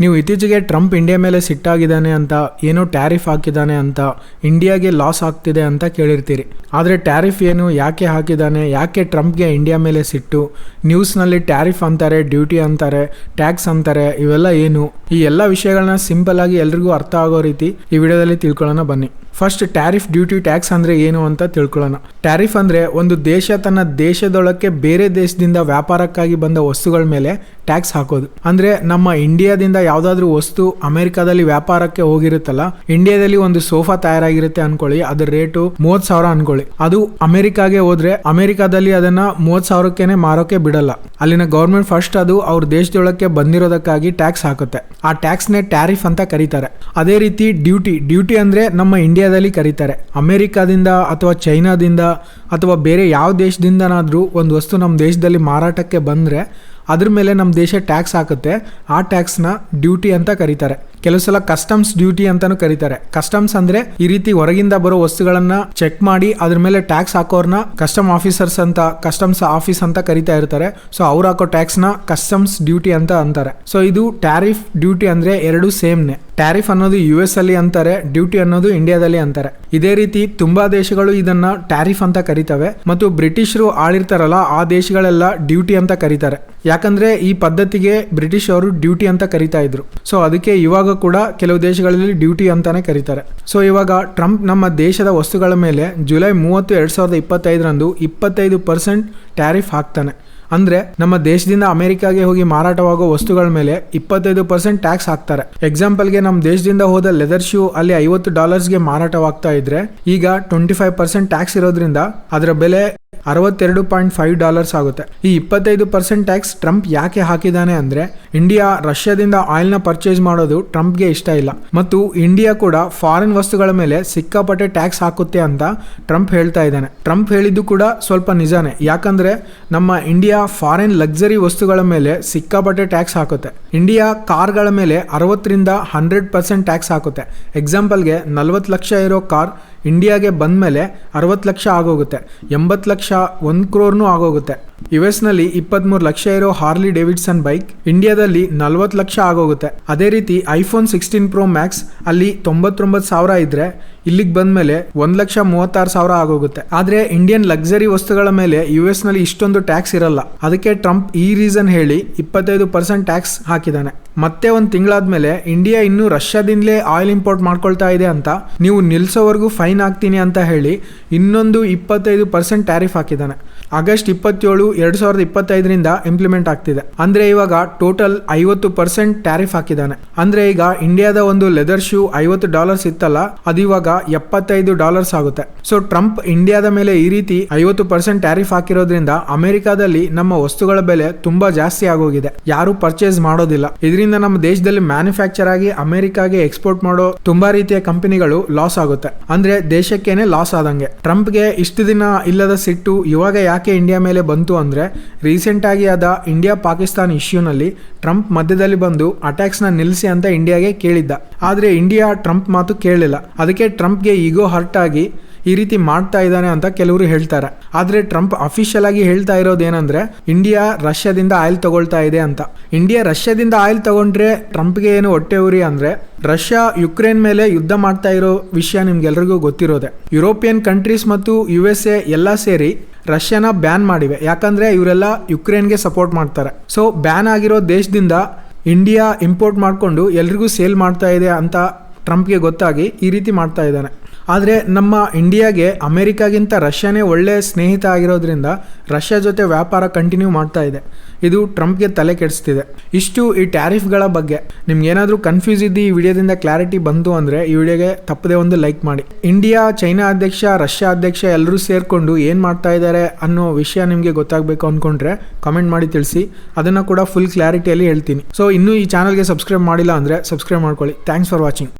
ನೀವು ಇತ್ತೀಚೆಗೆ Trump India ಮೇಲೆ ಸಿಟ್ಟಾಗಿದ್ದಾನೆ ಅಂತ, ಏನೋ ಟ್ಯಾರಿಫ್ ಹಾಕಿದ್ದಾನೆ ಅಂತ, ಇಂಡಿಯಾಗೆ ಲಾಸ್ ಆಗ್ತಿದೆ ಅಂತ ಕೇಳಿರ್ತೀರಿ. ಆದರೆ ಟ್ಯಾರಿಫ್ ಏನು, ಯಾಕೆ ಹಾಕಿದ್ದಾನೆ, ಯಾಕೆ ಟ್ರಂಪ್ಗೆ ಇಂಡಿಯಾ ಮೇಲೆ ಸಿಟ್ಟು, ನ್ಯೂಸ್ನಲ್ಲಿ ಟ್ಯಾರಿಫ್ ಅಂತಾರೆ, ಡ್ಯೂಟಿ ಅಂತಾರೆ, ಟ್ಯಾಕ್ಸ್ ಅಂತಾರೆ, ಇವೆಲ್ಲ ಏನು? ಈ ಎಲ್ಲ ವಿಷಯಗಳನ್ನ ಸಿಂಪಲ್ ಆಗಿ ಎಲ್ರಿಗೂ ಅರ್ಥ ಆಗೋ ರೀತಿ ಈ ವಿಡಿಯೋದಲ್ಲಿ ತಿಳ್ಕೊಳ್ಳೋಣ ಬನ್ನಿ. ಫಸ್ಟ್ ಟ್ಯಾರಿಫ್ ಡ್ಯೂಟಿ ಟ್ಯಾಕ್ಸ್ ಅಂದ್ರೆ ಏನು ಅಂತ ತಿಳ್ಕೊಳ್ಳೋಣ. ಟ್ಯಾರಿಫ್ ಅಂದ್ರೆ ಒಂದು ದೇಶ ತನ್ನ ದೇಶದೊಳಕ್ಕೆ ಬೇರೆ ದೇಶದಿಂದ ವ್ಯಾಪಾರಕ್ಕಾಗಿ ಬಂದ ವಸ್ತುಗಳ ಮೇಲೆ ಟ್ಯಾಕ್ಸ್ ಹಾಕೋದು. ಅಂದ್ರೆ ನಮ್ಮ ಇಂಡಿಯಾದಿಂದ ಯಾವುದಾದ್ರೂ ವಸ್ತು ಅಮೆರಿಕಾದಲ್ಲಿ ವ್ಯಾಪಾರಕ್ಕೆ ಹೋಗಿರುತ್ತಲ್ಲ ಇಂಡಿಯಾದಲ್ಲಿ ಒಂದು ಸೋಫಾ ತಯಾರಾಗಿರುತ್ತೆ ಅನ್ಕೊಳ್ಳಿ, ಅದ್ರ ರೇಟು ಮೂವತ್ತು ಸಾವಿರ ಅನ್ಕೊಳ್ಳಿ. ಅದು ಅಮೆರಿಕಾಗೆ ಹೋದ್ರೆ ಅಮೆರಿಕಾದಲ್ಲಿ ಅದನ್ನ ಮೂವತ್ ಸಾವಿರಕ್ಕೇನೆ ಮಾರೋಕೆ ಬಿಡಲ್ಲ. ಅಲ್ಲಿನ ಗೌರ್ಮೆಂಟ್ ಫಸ್ಟ್ ಅದು ಅವ್ರ ದೇಶದೊಳಕ್ಕೆ ಬಂದಿರೋದಕ್ಕಾಗಿ ಟ್ಯಾಕ್ಸ್ ಹಾಕುತ್ತೆ. ಆ ಟ್ಯಾಕ್ಸ್ ನೇ ಟ್ಯಾರಿಫ್ ಅಂತ ಕರೀತಾರೆ. ಅದೇ ರೀತಿ ಡ್ಯೂಟಿ ಡ್ಯೂಟಿ ಅಂದ್ರೆ ನಮ್ಮ ಇಂಡಿಯಾದಲ್ಲಿ ಕರೀತಾರೆ. ಅಮೇರಿಕಾದಿಂದ ಅಥವಾ ಚೈನಾದಿಂದ ಅಥವಾ ಬೇರೆ ಯಾವ ದೇಶದಿಂದನಾದರೂ ಒಂದು ವಸ್ತು ನಮ್ಮ ದೇಶದಲ್ಲಿ ಮಾರಾಟಕ್ಕೆ ಬಂದ್ರೆ ಅದ್ರ ಮೇಲೆ ನಮ್ಮ ದೇಶ ಟ್ಯಾಕ್ಸ್ ಹಾಕುತ್ತೆ. ಆ ಟ್ಯಾಕ್ಸ್ನ ಡ್ಯೂಟಿ ಅಂತ ಕರೀತಾರೆ. ಕೆಲವು ಸಲ ಕಸ್ಟಮ್ಸ್ ಡ್ಯೂಟಿ ಅಂತಾನು ಕರೀತಾರೆ. ಕಸ್ಟಮ್ಸ್ ಅಂದ್ರೆ ಈ ರೀತಿ ಹೊರಗಿಂದ ಬರೋ ವಸ್ತುಗಳನ್ನ ಚೆಕ್ ಮಾಡಿ ಅದ್ರ ಮೇಲೆ ಟ್ಯಾಕ್ಸ್ ಹಾಕೋರ್ನ ಕಸ್ಟಮ್ ಆಫೀಸರ್ಸ್ ಅಂತ, ಕಸ್ಟಮ್ಸ್ ಆಫೀಸ್ ಅಂತ ಕರಿತಾ ಇರ್ತಾರೆ. ಸೊ ಅವ್ರು ಹಾಕೋ ಟ್ಯಾಕ್ಸ್ನ ಕಸ್ಟಮ್ಸ್ ಡ್ಯೂಟಿ ಅಂತ ಅಂತಾರೆ. ಸೊ ಇದು ಟ್ಯಾರಿಫ್ ಡ್ಯೂಟಿ ಅಂದ್ರೆ ಎರಡು ಸೇಮ್ನೆ. ಟ್ಯಾರಿಫ್ ಅನ್ನೋದು ಯು ಎಸ್ ಅಲ್ಲಿ ಅಂತಾರೆ, ಡ್ಯೂಟಿ ಅನ್ನೋದು ಇಂಡಿಯಾದಲ್ಲಿ ಅಂತಾರೆ. ಇದೇ ರೀತಿ ತುಂಬಾ ದೇಶಗಳು ಇದನ್ನ ಟ್ಯಾರಿಫ್ ಅಂತ ಕರಿತವೆ ಮತ್ತು ಬ್ರಿಟಿಷರು ಆಳಿರ್ತಾರಲ್ಲ, ಆ ದೇಶಗಳೆಲ್ಲ ಡ್ಯೂಟಿ ಅಂತ ಕರೀತಾರೆ. ಯಾಕಂದ್ರೆ ಈ ಪದ್ಧತಿಗೆ ಬ್ರಿಟಿಷ್ ಅವರು ಡ್ಯೂಟಿ ಅಂತ ಕರಿತಾ ಇದ್ರು. ಸೊ ಅದಕ್ಕೆ ಇವಾಗ ಕೂಡ ಕೆಲವು ದೇಶಗಳಲ್ಲಿ ಡ್ಯೂಟಿ ಅಂತಾನೆ ಕರೀತಾರೆ. ಸೊ ಇವಾಗ ಟ್ರಂಪ್ ನಮ್ಮ ದೇಶದ ವಸ್ತುಗಳ ಮೇಲೆ ಜುಲೈ ಮೂವತ್ತು, ಎರಡ್ ಸಾವಿರದ ಇಪ್ಪತ್ತೈದರಂದು ಇಪ್ಪತ್ತೈದು ಪರ್ಸೆಂಟ್ ಟ್ಯಾರಿಫ್ ಹಾಕ್ತಾನೆ. ಅಂದ್ರೆ ನಮ್ಮ ದೇಶದಿಂದ ಅಮೆರಿಕಾಗೆ ಹೋಗಿ ಮಾರಾಟವಾಗೋ ವಸ್ತುಗಳ ಮೇಲೆ ಇಪ್ಪತ್ತೈದು ಪರ್ಸೆಂಟ್ ಟ್ಯಾಕ್ಸ್ ಹಾಕ್ತಾರೆ. ಎಕ್ಸಾಂಪಲ್ಗೆ ನಮ್ಮ ದೇಶದಿಂದ ಹೋದ ಲೆದರ್ ಶೂ ಅಲ್ಲಿ ಐವತ್ತು ಡಾಲರ್ಸ್ಗೆ ಮಾರಾಟವಾಗ್ತಾ ಇದ್ರೆ ಈಗ ಟ್ವೆಂಟಿ ಫೈವ್ ಪರ್ಸೆಂಟ್ ಟ್ಯಾಕ್ಸ್ ಇರೋದ್ರಿಂದ ಅದರ ಬೆಲೆ ಅರವತ್ತೆರಡು ಪಾಯಿಂಟ್ ಫೈವ್ ಡಾಲರ್ಸ್ ಆಗುತ್ತೆ. ಈ ಇಪ್ಪತ್ತೈದು ಪರ್ಸೆಂಟ್ ಟ್ಯಾಕ್ಸ್ ಟ್ರಂಪ್ ಯಾಕೆ ಹಾಕಿದ್ದಾನೆ ಅಂದ್ರೆ, ಇಂಡಿಯಾ ರಷ್ಯಾದಿಂದ ಆಯಿಲ್ನ ಪರ್ಚೇಸ್ ಮಾಡೋದು ಟ್ರಂಪ್ಗೆ ಇಷ್ಟ ಇಲ್ಲ. ಮತ್ತು ಇಂಡಿಯಾ ಕೂಡ ಫಾರಿನ್ ವಸ್ತುಗಳ ಮೇಲೆ ಸಿಕ್ಕಾಪಟ್ಟೆ ಟ್ಯಾಕ್ಸ್ ಹಾಕುತ್ತೆ ಅಂತ ಟ್ರಂಪ್ ಹೇಳ್ತಾ ಇದ್ದಾನೆ. ಟ್ರಂಪ್ ಹೇಳಿದ್ದು ಕೂಡ ಸ್ವಲ್ಪ ನಿಜಾನೇ. ಯಾಕಂದ್ರೆ, ನಮ್ಮ ಇಂಡಿಯಾ ಫಾರಿನ್ ಲಕ್ಸರಿ ವಸ್ತುಗಳ ಮೇಲೆ ಸಿಕ್ಕಾಪಟ್ಟೆ ಟ್ಯಾಕ್ಸ್ ಹಾಕುತ್ತೆ. ಇಂಡಿಯಾ ಕಾರ್ಗಳ ಮೇಲೆ ಅರವತ್ತರಿಂದ ಹಂಡ್ರೆಡ್ ಪರ್ಸೆಂಟ್ ಟ್ಯಾಕ್ಸ್ ಹಾಕುತ್ತೆ. ಎಕ್ಸಾಂಪಲ್ಗೆ ನಲವತ್ತು ಲಕ್ಷ ಇರೋ ಕಾರ್ ಇಂಡಿಯಾಗೆ ಬಂದ ಮೇಲೆ ಅರವತ್ತು ಲಕ್ಷ ಆಗೋಗುತ್ತೆ, ಎಂಬತ್ತು ಲಕ್ಷ ಒಂದು ಕ್ರೋರ್ನೂ ಆಗೋಗುತ್ತೆ. ಯು ಎಸ್ನಲ್ಲಿ ಇಪ್ಪತ್ತ್ಮೂರು ಲಕ್ಷ ಇರೋ ಹಾರ್ಲಿ ಡೇವಿಡ್ಸನ್ ಬೈಕ್ ಇಂಡಿಯಾದಲ್ಲಿ ನಲ್ವತ್ತು ಲಕ್ಷ ಆಗೋಗುತ್ತೆ. ಅದೇ ರೀತಿ ಐಫೋನ್ ಸಿಕ್ಸ್ಟೀನ್ ಪ್ರೋ ಮ್ಯಾಕ್ಸ್ ಅಲ್ಲಿ ತೊಂಬತ್ತೊಂಬತ್ತು ಸಾವಿರ ಇದ್ರೆ ಇಲ್ಲಿಗೆ ಬಂದಮೇಲೆ ಒಂದು ಲಕ್ಷ ಮೂವತ್ತಾರು ಸಾವಿರ ಆಗೋಗುತ್ತೆ. ಆದರೆ ಇಂಡಿಯನ್ ಲಕ್ಸರಿ ವಸ್ತುಗಳ ಮೇಲೆ ಯು ಎಸ್ನಲ್ಲಿ ಇಷ್ಟೊಂದು ಟ್ಯಾಕ್ಸ್ ಇರಲ್ಲ. ಅದಕ್ಕೆ ಟ್ರಂಪ್ ಈ ರೀಸನ್ ಹೇಳಿ ಇಪ್ಪತ್ತೈದು ಪರ್ಸೆಂಟ್ ಟ್ಯಾಕ್ಸ್ ಹಾಕಿದ್ದಾನೆ. ಮತ್ತೆ ಒಂದು ತಿಂಗಳಾದ್ಮೇಲೆ ಇಂಡಿಯಾ ಇನ್ನು ರಷ್ಯಾದಿಂದಲೇ ಆಯಿಲ್ ಇಂಪೋರ್ಟ್ ಮಾಡ್ಕೊಳ್ತಾ ಇದೆ ಅಂತ ನೀವು ನಿಲ್ಸೋವರೆಗೂ ಫೈನ್ ಹಾಕ್ತೀನಿ ಅಂತ ಹೇಳಿ ಇನ್ನೊಂದು ಇಪ್ಪತ್ತೈದು ಪರ್ಸೆಂಟ್ ಟ್ಯಾರಿಫ್ ಹಾಕಿದ್ದಾನೆ. ಆಗಸ್ಟ್ ಇಪ್ಪತ್ತೇಳು, ಎರಡು ಸಾವಿರದ ಇಪ್ಪತ್ತೈದರಿಂದ ಇಂಪ್ಲಿಮೆಂಟ್ ಆಗ್ತಿದೆ. ಅಂದ್ರೆ ಇವಾಗ ಟೋಟಲ್ ಐವತ್ತು ಪರ್ಸೆಂಟ್ ಟ್ಯಾರಿಫ್ ಹಾಕಿದ್ದಾನೆ. ಅಂದ್ರೆ ಈಗ ಇಂಡಿಯಾದ ಒಂದು ಲೆದರ್ ಶೂ ಐವತ್ತು ಡಾಲರ್ಸ್ ಇತ್ತಲ್ಲ, ಅದು ಇವಾಗ ಎಪ್ಪತ್ತೈದು ಡಾಲರ್ಸ್ ಆಗುತ್ತೆ. ಸೊ, ಟ್ರಂಪ್ ಇಂಡಿಯಾದ ಮೇಲೆ ಈ ರೀತಿ ಐವತ್ತು ಪರ್ಸೆಂಟ್ ಟ್ಯಾರಿಫ್ ಹಾಕಿರೋದ್ರಿಂದ ಅಮೆರಿಕಾದಲ್ಲಿ ನಮ್ಮ ವಸ್ತುಗಳ ಬೆಲೆ ತುಂಬಾ ಜಾಸ್ತಿ ಆಗೋಗಿದೆ. ಯಾರು ಪರ್ಚೇಸ್ ಮಾಡೋದಿಲ್ಲ. ಇದರಿಂದ ನಮ್ಮ ದೇಶದಲ್ಲಿ ಮ್ಯಾನುಫ್ಯಾಕ್ಚರ್ ಆಗಿ ಅಮೆರಿಕಾಗೆ ಎಕ್ಸ್ಪೋರ್ಟ್ ಮಾಡೋ ತುಂಬಾ ರೀತಿಯ ಕಂಪನಿಗಳು ಲಾಸ್ ಆಗುತ್ತೆ. ಅಂದ್ರೆ ದೇಶಕ್ಕೇನೆ ಲಾಸ್ ಆದಂಗೆ. ಟ್ರಂಪ್ಗೆ ಇಷ್ಟು ದಿನ ಇಲ್ಲದ ಸಿಟ್ಟು ಇವಾಗ ಯಾಕೆ ಇಂಡಿಯಾ ಮೇಲೆ ಬಂತು ಅಂದ್ರೆ, ರೀಸೆಂಟ್ ಆಗಿ ಆದ ಇಂಡಿಯಾ ಪಾಕಿಸ್ತಾನ್ ಇಶ್ಯೂನಲ್ಲಿ ಟ್ರಂಪ್ ಮಧ್ಯದಲ್ಲಿ ಬಂದು ಅಟ್ಯಾಕ್ಸ್ನ ನಿಲ್ಲಿಸಿ ಅಂತ ಇಂಡಿಯಾಗೆ ಕೇಳಿದ್ದ. ಆದ್ರೆ ಇಂಡಿಯಾ ಟ್ರಂಪ್ ಮಾತು ಕೇಳಿಲ್ಲ ಅದಕ್ಕೆ ಟ್ರಂಪ್ಗೆ ಈಗೋ ಹರ್ಟ್ ಈ ರೀತಿ ಮಾಡ್ತಾ ಇದ್ದಾನೆ ಅಂತ ಕೆಲವರು ಹೇಳ್ತಾರೆ. ಆದರೆ ಟ್ರಂಪ್ ಅಫಿಷಿಯಲ್ ಆಗಿ ಹೇಳ್ತಾ ಇರೋದೇನಂದ್ರೆ, ಇಂಡಿಯಾ ರಷ್ಯಾದಿಂದ ಆಯಿಲ್ ತಗೊಳ್ತಾ ಇದೆ ಅಂತ. ಇಂಡಿಯಾ ರಷ್ಯಾದಿಂದ ಆಯಿಲ್ ತಗೊಂಡ್ರೆ ಟ್ರಂಪ್ಗೆ ಏನು ಹೊಟ್ಟೆ ಉರಿ ಅಂದರೆ, ರಷ್ಯಾ ಯುಕ್ರೇನ್ ಮೇಲೆ ಯುದ್ಧ ಮಾಡ್ತಾ ಇರೋ ವಿಷಯ ನಿಮ್ಗೆಲ್ರಿಗೂ ಗೊತ್ತಿರೋದೆ. ಯುರೋಪಿಯನ್ ಕಂಟ್ರೀಸ್ ಮತ್ತು ಯು ಎಸ್ ಎ ಎಲ್ಲ ಸೇರಿ ರಷ್ಯಾನ ಬ್ಯಾನ್ ಮಾಡಿವೆ. ಯಾಕಂದ್ರೆ ಇವರೆಲ್ಲ ಯುಕ್ರೇನ್ಗೆ ಸಪೋರ್ಟ್ ಮಾಡ್ತಾರೆ. ಸೊ ಬ್ಯಾನ್ ಆಗಿರೋ ದೇಶದಿಂದ ಇಂಡಿಯಾ ಇಂಪೋರ್ಟ್ ಮಾಡಿಕೊಂಡು ಎಲ್ರಿಗೂ ಸೇಲ್ ಮಾಡ್ತಾ ಇದೆ ಅಂತ ಟ್ರಂಪ್ಗೆ ಗೊತ್ತಾಗಿ ಈ ರೀತಿ ಮಾಡ್ತಾ ಇದ್ದಾನೆ. ಆದರೆ ನಮ್ಮ ಇಂಡಿಯಾಗೆ ಅಮೇರಿಕಾಗಿಂತ ರಷ್ಯಾನೇ ಒಳ್ಳೆಯ ಸ್ನೇಹಿತ ಆಗಿರೋದ್ರಿಂದ ರಷ್ಯಾ ಜೊತೆ ವ್ಯಾಪಾರ ಕಂಟಿನ್ಯೂ ಮಾಡ್ತಾ ಇದೆ. ಇದು ಟ್ರಂಪ್ಗೆ ತಲೆ ಕೆಡಿಸ್ತಿದೆ. ಇಷ್ಟು ಈ ಟ್ಯಾರಿಫ್ಗಳ ಬಗ್ಗೆ ನಿಮ್ಗೇನಾದರೂ ಕನ್ಫ್ಯೂಸ್ ಇದ್ದು ಈ ವಿಡಿಯೋದಿಂದ ಕ್ಲಾರಿಟಿ ಬಂತು ಅಂದರೆ ಈ ವಿಡಿಯೋಗೆ ತಪ್ಪದೇ ಒಂದು ಲೈಕ್ ಮಾಡಿ. ಇಂಡಿಯಾ, ಚೈನಾ ಅಧ್ಯಕ್ಷ, ರಷ್ಯಾ ಅಧ್ಯಕ್ಷ ಎಲ್ಲರೂ ಸೇರಿಕೊಂಡು ಏನು ಮಾಡ್ತಾ ಇದ್ದಾರೆ ಅನ್ನೋ ವಿಷಯ ನಿಮಗೆ ಗೊತ್ತಾಗಬೇಕು ಅಂದ್ಕೊಂಡ್ರೆ ಕಮೆಂಟ್ ಮಾಡಿ ತಿಳಿಸಿ. ಅದನ್ನು ಕೂಡ ಫುಲ್ ಕ್ಲಾರಿಟಿಯಲ್ಲಿ ಹೇಳ್ತೀನಿ. ಸೊ ಇನ್ನೂ ಈ ಚಾನಲ್ಗೆ ಸಬ್ಸ್ಕ್ರೈಬ್ ಮಾಡಿಲ್ಲ ಅಂದರೆ ಸಬ್ಸ್ಕ್ರೈಬ್ ಮಾಡ್ಕೊಳ್ಳಿ. Thanks for watching